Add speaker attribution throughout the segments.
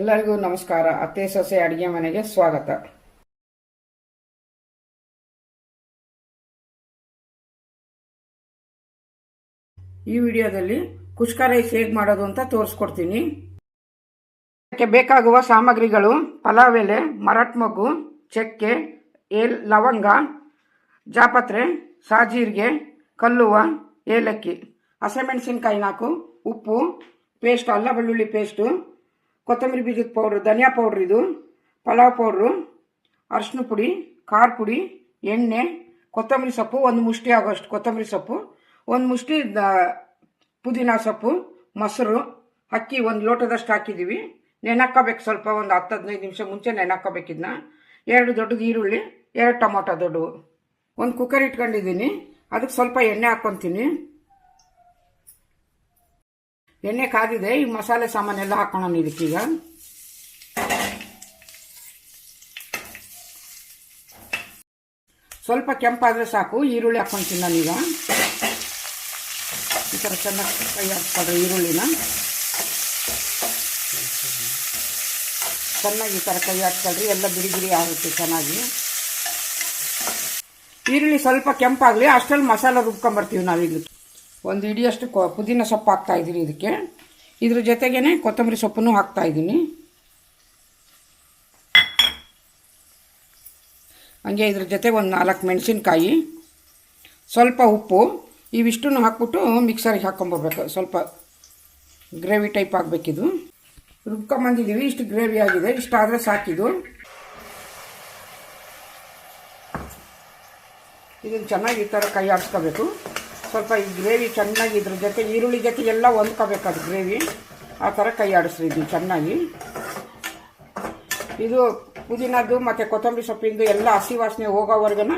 Speaker 1: ಎಲ್ಲರಿಗೂ ನಮಸ್ಕಾರ. ಅತ್ತೆ ಸೊಸೆ ಅಡಿಗೆ ಮನೆಗೆ ಸ್ವಾಗತ. ಈ ವಿಡಿಯೋದಲ್ಲಿ ಕುಷ್ಕ ರೈಸ್ ಹೇಗೆ ಮಾಡೋದು ಅಂತ ತೋರಿಸ್ಕೊಡ್ತೀನಿ. ಅದಕ್ಕೆ ಬೇಕಾಗುವ ಸಾಮಗ್ರಿಗಳು ಪಲಾವ್ ಎಲೆ ಮರಟ್ ಮಗು ಚಕ್ಕೆ, ಏಲ್, ಲವಂಗ, ಜಾಪತ್ರೆ, ಸಾಜೀರಿಗೆ, ಕಲ್ಲುವ, ಏಲಕ್ಕಿ, ಹಸಿಮೆಣಸಿನ್ಕಾಯಿ ನಾಲ್ಕು, ಉಪ್ಪು, ಪೇಸ್ಟ್, ಅಲ್ಲ ಬೆಳ್ಳುಳ್ಳಿ ಪೇಸ್ಟು ಕೊತ್ತಂಬರಿ ಬೀಜದ ಪೌಡ್ರು ಧನಿಯಾ ಪೌಡ್ರ್ ಇದು, ಪಲಾವ್ ಪೌಡ್ರು ಅರಿಶಿನ ಪುಡಿ, ಖಾರ ಪುಡಿ, ಎಣ್ಣೆ, ಕೊತ್ತಂಬರಿ ಸೊಪ್ಪು, ಒಂದು ಮುಷ್ಟಿ ಆಗೋಷ್ಟು ಕೊತ್ತಂಬರಿ ಸೊಪ್ಪು, ಒಂದು ಮುಷ್ಟಿ ಪುದೀನ ಸೊಪ್ಪು, ಮೊಸರು, ಅಕ್ಕಿ ಒಂದು ಲೋಟದಷ್ಟು ಹಾಕಿದ್ದೀವಿ. ನೆನಕ್ಕೋಬೇಕು ಸ್ವಲ್ಪ ಒಂದು ಹತ್ತು, ಹದಿನೈದು ನಿಮಿಷ ಮುಂಚೆ ನೆನಕ್ಕೋಬೇಕಿದ್ನ ಎರಡು ದೊಡ್ಡದು ಈರುಳ್ಳಿ, ಎರಡು ಟೊಮೊಟೊ ದೊಡ್ಡವು. ಒಂದು ಕುಕ್ಕರ್ ಇಟ್ಕೊಂಡಿದ್ದೀನಿ. ಅದಕ್ಕೆ ಸ್ವಲ್ಪ ಎಣ್ಣೆ ಹಾಕ್ಕೊತೀನಿ. ಎಣ್ಣೆ ಕಾದಿದೆ, ಈ ಮಸಾಲೆ ಸಾಮಾನೆಲ್ಲ ಹಾಕೋಣ ಇದಕ್ಕೀಗ ಸ್ವಲ್ಪ ಕೆಂಪಾದರೆ ಸಾಕು, ಈರುಳ್ಳಿ ಹಾಕ್ಕೊಂತೀನಿ ನಾನೀಗ ಈ ಥರ ಚೆನ್ನಾಗಿ ಕೈ ಹಾಕ್ಬಾರ್ದು ಈರುಳ್ಳಿನ. ಚೆನ್ನಾಗಿ ಈ ಥರ ಕೈ ಹಾಕ್ಕೊಳ್ರಿ ಎಲ್ಲ ಬಿಡಿ ಬಿಡಿ ಆಗುತ್ತೆ ಚೆನ್ನಾಗಿ. ಈರುಳ್ಳಿ ಸ್ವಲ್ಪ ಕೆಂಪಾಗಲಿ, ಅಷ್ಟರಲ್ಲಿ ಮಸಾಲೆ ರುಬ್ಕೊಂಬರ್ತೀವಿ ನಾವು ಇಲ್ಲಿ ಒಂದು ಹಿಡಿಯಷ್ಟು ಕೊ ಪುದೀನ ಸೊಪ್ಪು ಹಾಕ್ತಾಯಿದ್ದೀನಿ ಇದಕ್ಕೆ. ಇದ್ರ ಜೊತೆಗೇನೆ ಕೊತ್ತಂಬರಿ ಸೊಪ್ಪನ್ನು ಹಾಕ್ತಾಯಿದ್ದೀನಿ ಹಾಗೆ ಹಂಗೆ ಇದ್ರ ಜೊತೆ ಒಂದು ನಾಲ್ಕು ಮೆಣಸಿನ್ಕಾಯಿ, ಸ್ವಲ್ಪ ಉಪ್ಪು, ಇವಿಷ್ಟನ್ನು ಹಾಕ್ಬಿಟ್ಟು ಮಿಕ್ಸರಿಗೆ ಹಾಕ್ಕೊಂಬರ್ಬೇಕು ಸ್ವಲ್ಪ ಗ್ರೇವಿ ಟೈಪ್ ಆಗಬೇಕಿದು. ರುಬ್ಕೊಂಬಂದಿದ್ದೀವಿ, ಇಷ್ಟು ಗ್ರೇವಿ ಆಗಿದೆ. ಇಷ್ಟ ಆದರೆ ಸಾಕಿದು. ಇದನ್ನು ಚೆನ್ನಾಗಿ ಈ ಥರ ಕೈ ಆಡಿಸ್ಕೋಬೇಕು ಸ್ವಲ್ಪ ಈ ಗ್ರೇವಿ ಚೆನ್ನಾಗಿ ಇದ್ರ ಜೊತೆ ಈರುಳ್ಳಿ ಜೊತೆ ಎಲ್ಲ ಹೊಂದ್ಕೋಬೇಕು ಅದು ಗ್ರೇವಿ. ಆ ಥರ ಕೈ ಇದು ಚೆನ್ನಾಗಿ. ಇದು ಪುದೀನದ್ದು ಮತ್ತು ಕೊತ್ತಂಬರಿ ಸೊಪ್ಪಿಂದು ಎಲ್ಲ ಹಸಿ ವಾಸನೆ ಹೋಗೋವರೆಗೂ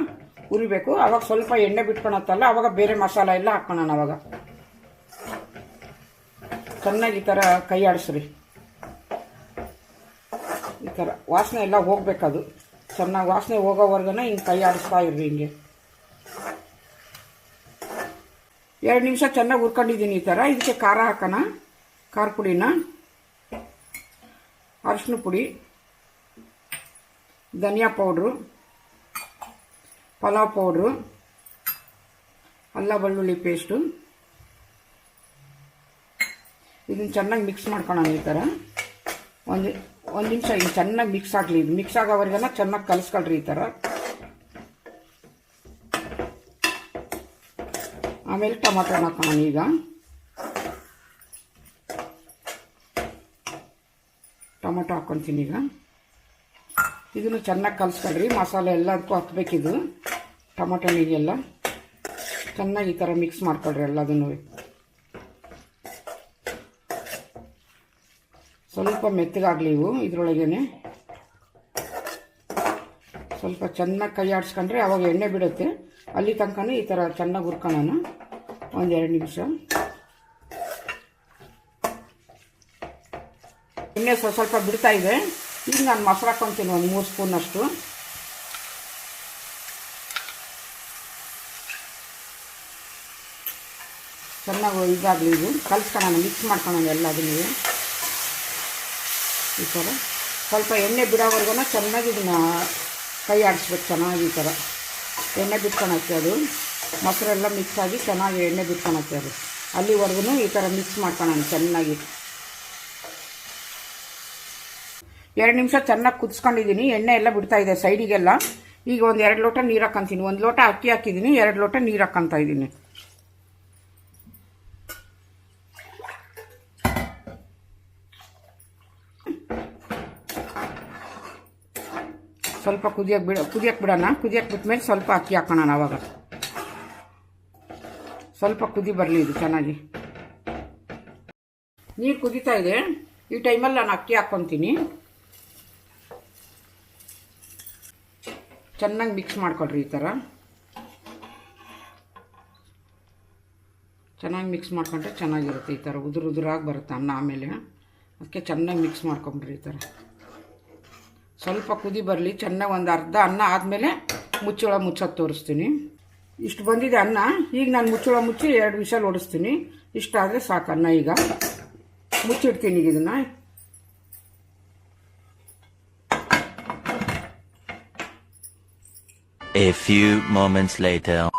Speaker 1: ಉರಿಬೇಕು ಅವಾಗ ಸ್ವಲ್ಪ ಎಣ್ಣೆ ಬಿಟ್ಕೊಳತ್ತಲ್ಲ, ಅವಾಗ ಬೇರೆ ಮಸಾಲ ಎಲ್ಲ ಹಾಕ್ಕೊಳೋಣ ಅವಾಗ. ಚೆನ್ನಾಗಿ ಈ ಥರ ಕೈ ಆಡಿಸ್ರಿ. ಈ ಥರ ವಾಸನೆ ಎಲ್ಲ ಹೋಗ್ಬೇಕದು. ಚೆನ್ನಾಗಿ ವಾಸನೆ ಹೋಗೋವರೆಗೂ ಹಿಂಗೆ ಕೈ ಆಡಿಸ್ತಾ ಇರ್ರಿ ಹಿಂಗೆ. ಎರಡು ನಿಮಿಷ ಚೆನ್ನಾಗಿ ಹುರ್ಕೊಂಡಿದ್ದೀನಿ ಈ ಥರ ಇದಕ್ಕೆ ಖಾರ ಹಾಕೋಣ. ಖಾರ ಪುಡಿನ. ಅರಿಶಿನ ಪುಡಿ. ಧನಿಯಾ ಪೌಡ್ರು. ಪಲಾವ್ ಪೌಡ್ರು. ಅಲ್ಲ ಬೆಳ್ಳುಳ್ಳಿ ಪೇಸ್ಟು. ಇದನ್ನು ಚೆನ್ನಾಗಿ ಮಿಕ್ಸ್ ಮಾಡ್ಕೊಳ್ಳೋಣ ಈ ಥರ ಒಂದು ಒಂದು ನಿಮಿಷ, ಇದು ಚೆನ್ನಾಗಿ ಮಿಕ್ಸ್ ಆಗಲಿ. ಇದು ಮಿಕ್ಸ್ ಆಗೋವರೆಗೆಲ್ಲ ಚೆನ್ನಾಗಿ ಕಲಿಸ್ಕೊಳ್ರಿ ಈ ಥರ ಆಮೇಲೆ ಟೊಮೊಟೊ ಹಾಕೋಣ ಈಗ. ಟೊಮೊಟೊ ಹಾಕ್ಕೊತೀನಿ ಈಗ. ಇದನ್ನು ಚೆನ್ನಾಗಿ ಕಲಿಸ್ಕೊಳ್ರಿ, ಮಸಾಲೆ ಎಲ್ಲದಕ್ಕೂ ಹಾಕ್ಬೇಕಿದು. ಟೊಮೊಟೊ ನೀರಿಗೆಲ್ಲ ಚೆನ್ನಾಗಿ ಈ ಥರ ಮಿಕ್ಸ್ ಮಾಡ್ಕೊಳ್ರಿ ಎಲ್ಲದನ್ನು. ಸ್ವಲ್ಪ ಮೆತ್ತಗಾಗಲಿ ಇವು, ಇದರೊಳಗೇನೆ. ಸ್ವಲ್ಪ ಚೆನ್ನಾಗಿ ಕೈ ಆಡಿಸ್ಕೊಂಡ್ರೆ ಅವಾಗ ಎಣ್ಣೆ ಬಿಡುತ್ತೆ. ಅಲ್ಲಿ ತನಕ ಈ ಥರ ಚೆನ್ನಾಗಿ ಹುರ್ಕೊಳ್ಳೋಣ ಒಂದೆರಡು ನಿಮಿಷ. ಎಣ್ಣೆ ಸ್ವಲ್ಪ ಸ್ವಲ್ಪ ಬಿಡ್ತಾ ಇದೆ. ಈಗ ನಾನು ಮೊಸರು ಹಾಕ್ಕೊತೀನಿ ಒಂದು ಮೂರು ಸ್ಪೂನಷ್ಟು ಚೆನ್ನಾಗಿ ಇದಾಗಲಿ ಇದು. ಕಲಿಸ್ಕೊಳ್ಳೋಣ ಮಿಕ್ಸ್ ಮಾಡ್ಕೊಳ್ಳೋಣ ನೀವು. ಈ ಥರ. ಸ್ವಲ್ಪ ಎಣ್ಣೆ ಬಿಡೋವರೆಗೂ ಚೆನ್ನಾಗಿ ಇದನ್ನ ಕೈ ಆಡಿಸ್ಬೇಕು ಚೆನ್ನಾಗಿ ಈ ಥರ. ಎಣ್ಣೆ ಬಿಟ್ಕೊಳಕ್ಕೆ ಅದು. ಮೊಸರೆಲ್ಲ ಮಿಕ್ಸ್ ಆಗಿ ಚೆನ್ನಾಗಿ ಎಣ್ಣೆ ಬಿಟ್ಕೊಳತ್ತೆ ಅದು. ಅಲ್ಲಿವರೆಗೂ ಈ ಥರ ಮಿಕ್ಸ್ ಮಾಡ್ಕೊಳ್ಳೋಣ ಚೆನ್ನಾಗಿ. ಎರಡು ನಿಮಿಷ ಚೆನ್ನಾಗಿ ಕುದಿಸ್ಕೊಂಡಿದ್ದೀನಿ. ಎಣ್ಣೆ ಎಲ್ಲ ಬಿಡ್ತಾ ಇದೆ ಸೈಡಿಗೆಲ್ಲ. ಈಗ ಒಂದು ಎರಡು ಲೋಟ ನೀರು ಹಾಕ್ಕೊಂತೀನಿ ಒಂದು ಲೋಟ ಅಕ್ಕಿ ಹಾಕಿದ್ದೀನಿ, ಎರಡು ಲೋಟ ನೀರು ಹಾಕ್ಕೊಂತ ಇದ್ದೀನಿ. ಸ್ವಲ್ಪ ಕುದಿಯಕ್ಕೆ ಬಿಡ ಕುದಿಯಕ್ಕೆ ಬಿಡೋಣ. ಕುದಿಯಕ್ಕೆ ಬಿಟ್ಮೇಲೆ ಸ್ವಲ್ಪ ಅಕ್ಕಿ ಹಾಕೋಣ ಅವಾಗ ಸ್ವಲ್ಪ ಕುದಿ ಬರಲಿ ಇದು ಚೆನ್ನಾಗಿ. ನೀರು ಕುದೀತಾ ಇದೆ. ಈ ಟೈಮಲ್ಲಿ ನಾನು ಅಕ್ಕಿ ಹಾಕ್ಕೊತೀನಿ ಚೆನ್ನಾಗಿ ಮಿಕ್ಸ್ ಮಾಡ್ಕೊಳ್ರಿ ಈ ಥರ ಚೆನ್ನಾಗಿ ಮಿಕ್ಸ್ ಮಾಡ್ಕೊಂಡ್ರೆ ಚೆನ್ನಾಗಿರುತ್ತೆ ಈ ಥರ ಉದುರು ಉದುರಾಗಿ ಬರುತ್ತೆ ಅನ್ನ ಆಮೇಲೆ. ಅದಕ್ಕೆ ಚೆನ್ನಾಗಿ ಮಿಕ್ಸ್ ಮಾಡ್ಕೊಂಬಿಡ್ರಿ ಈ ಥರ ಸ್ವಲ್ಪ ಕುದಿ ಬರಲಿ, ಚೆನ್ನಾಗಿ ಒಂದು ಅರ್ಧ ಅನ್ನ ಆದಮೇಲೆ ಮುಚ್ಚಳ ಮುಚ್ಚೋದು ತೋರಿಸ್ತೀನಿ. ಇಷ್ಟು ಬಂದಿದೆ ಅನ್ನ. ಈಗ ನಾನು ಮುಚ್ಚಳ ಮುಚ್ಚಿ ಎರಡು ವಿಷಲ್ ಓಡಿಸ್ತೀನಿ. ಇಷ್ಟಾದರೆ ಸಾಕು ಅನ್ನ ಈಗ. ಮುಚ್ಚಿಡ್ತೀನಿ ಈಗ ಇದನ್ನು.
Speaker 2: A few moments later.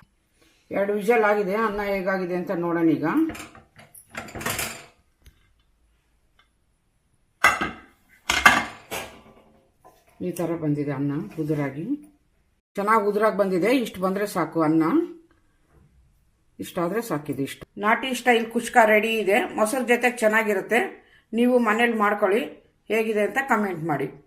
Speaker 1: ಎರಡು ವಿಷಲ್ ಆಗಿದೆ. ಅನ್ನ ಹೇಗಾಗಿದೆ ಅಂತ ನೋಡೋಣ ಈಗ. ಈ ಥರ ಬಂದಿದೆ ಅನ್ನ ಉದುರಾಗಿ. ಚೆನ್ನಾಗಿ ಉದುರಾಗಿ ಬಂದಿದೆ, ಇಷ್ಟು ಬಂದರೆ ಸಾಕು, ಅನ್ನ. ಇಷ್ಟಾದರೆ ಸಾಕಿದೆ ಇಷ್ಟು. ನಾಟಿ ಸ್ಟೈಲ್ ಕುಷ್ಕ ರೆಡಿ ಇದೆ, ಮೊಸರು ಜೊತೆಗೆ ಚೆನ್ನಾಗಿರುತ್ತೆ. ನೀವು ಮನೇಲಿ ಮಾಡ್ಕೊಳ್ಳಿ, ಹೇಗಿದೆ ಅಂತ ಕಮೆಂಟ್ ಮಾಡಿ.